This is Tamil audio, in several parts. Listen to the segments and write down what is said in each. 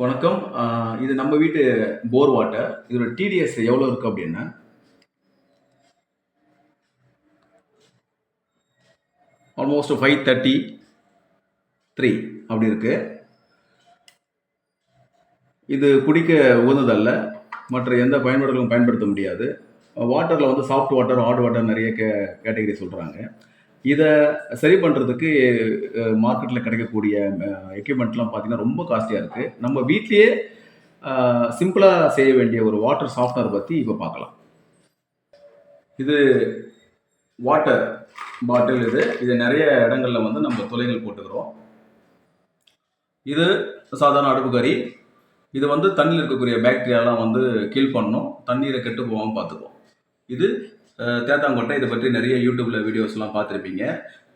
வணக்கம். இது நம்ம வீட்டு போர் வாட்டர் இதோட டிடிஎஸ் எவ்வளோ இருக்கு அப்படின்னா? ஆல்மோஸ்ட் ஃபைவ் தேர்ட்டி த்ரீ அப்படி இருக்கு. இது குடிக்க உகந்ததல்ல. மற்ற எந்த பயன்பாடுகளும் பயன்படுத்த முடியாது. வாட்டரில் வந்து சாஃப்ட் வாட்டர் ஹாட் வாட்டர் நிறைய கே கேட்டகரி சொல்கிறாங்க இதை சரி பண்ணுறதுக்கு மார்க்கெட்டில் கிடைக்கக்கூடிய எக்யூப்மெண்ட்லாம் பார்த்தீங்கன்னா ரொம்ப காஸ்ட்லியாக இருக்குது நம்ம வீட்லேயே சிம்பிளாக செய்ய வேண்டிய ஒரு வாட்டர் சாஃப்ட்வேர் பற்றி இப்போ பார்க்கலாம் இது வாட்டர் பாட்டில் இது. இது நிறைய இடங்களில் வந்து நம்ம துளைகள் போட்டுக்கிறோம். இது சாதாரண அடுப்புக்கறி. இது வந்து தண்ணியில் இருக்கக்கூடிய பாக்டீரியாலாம் வந்து கீழ் பண்ணணும் தண்ணீரை கெட்டு போகாமல் பார்த்துக்கும் இது தேத்தாங்கொட்டை இதை பற்றி நிறைய யூடியூப்பில் வீடியோஸ்லாம் பார்த்துருப்பீங்க.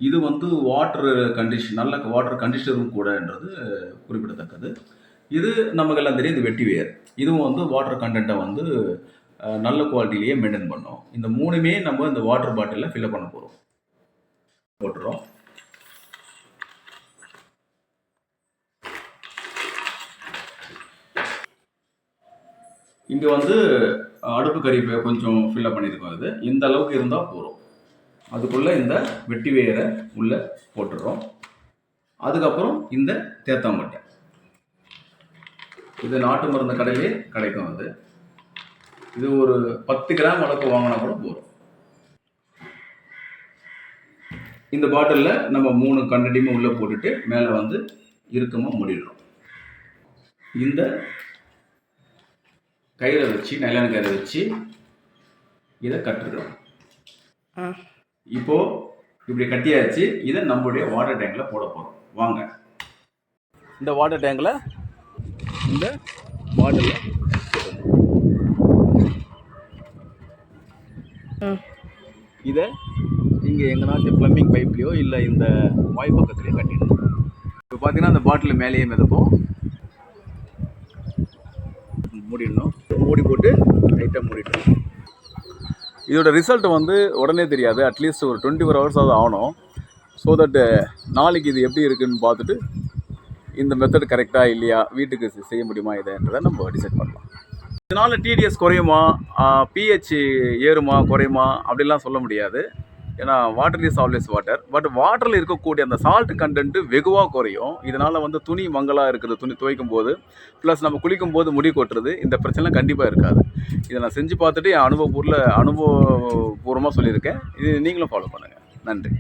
இது வந்து வாட்டர் கண்டிஷன் நல்ல வாட்டர் கண்டிஷனரும் கூடன்றது குறிப்பிடத்தக்கது. இது நமக்கெல்லாம் தெரியும் இது வெட்டிவேர் இதுவும் வந்து வாட்டர் கண்டென்ட்டை வந்து நல்ல குவாலிட்டிலேயே மெயின்டைன் பண்ணோம். இந்த மூணுமே நம்ம இந்த வாட்டர் பாட்டிலில் ஃபில்அப் பண்ண போகிறோம் போட்டுறோம். இங்கே வந்து அடுப்பு கறி கொஞ்சம் ஃபில்லப் பண்ணியிருக்கோம் இது இந்த அளவுக்கு இருந்தால் போதும். அதுக்குள்ளே இந்த வெட்டி வேரை உள்ளே போட்டுடுறோம். அதுக்கப்புறம் இந்த தேத்தாம்பட்டை இது நாட்டு மருந்து கடையிலே கிடைக்கும் அது. இது ஒரு பத்து கிராம் அளவுக்கு வாங்கினா கூட போதும். இந்த பாட்டிலில் நம்ம மூணு கண்டடியுமே உள்ளே போட்டுட்டு மேலே வந்து இறுக்கமாக மூடிடுறோம். இந்த கையில் வச்சு நைலான் கயிறை வச்சு இதை கட்டுறோம் ஆ. இப்போ இப்படி கட்டியாச்சு இதை நம்மளுடைய வாட்டர் டேங்கில் போட போகிறோம் வாங்க. இந்த வாட்டர் டேங்கில் இந்த பாட்டிலில் ம் இதை இங்கே எங்கேனாச்சும் ப்ளம்பிங் பைப்லேயோ இல்லை இந்த வாய் பக்கத்துலேயோ கட்டிடணும். இப்போ பார்த்தீங்கன்னா அந்த பாட்டில் மேலேயே மிதக்கும். மூடிடணும். மூடி போட்டு லைட்டாக மூடிடணும். இதோட ரிசல்ட் வந்து உடனே தெரியாது. அட்லீஸ்ட் ஒரு டுவெண்ட்டி ஃபோர் ஹவர்ஸாவது ஆகணும். ஸோ தட் uh, நாளைக்கு இது எப்படி இருக்குன்னு பார்த்துட்டு இந்த மெத்தட் கரெக்டாக இல்லையா வீட்டுக்கு செய்ய முடியுமா இதைன்றதை நம்ம டிசைட் பண்ணலாம். இதனால் டிடிஎஸ் குறையுமா? பிஹெச் ஏறுமா குறையுமா? அப்படிலாம் சொல்ல முடியாது. ஏன்னா water is always water but வாட்டரில் இருக்கக்கூடிய அந்த சால்ட் கண்டென்ட் வெகுவாக குறையும். இதனால் வந்து துணி மங்கலாக இருக்குது துணி துவைக்கும் போது ப்ளஸ் நம்ம குளிக்கும் போது முடி கொட்டுறது. இந்த பிரச்சனைலாம் கண்டிப்பாக இருக்காது. இதை நான் செஞ்சு பார்த்துட்டு என் அனுபவபூர்ல அனுபவபூர்வமாக சொல்லியிருக்கேன். இது நீங்களும் ஃபாலோ பண்ணுங்கள் நன்றி.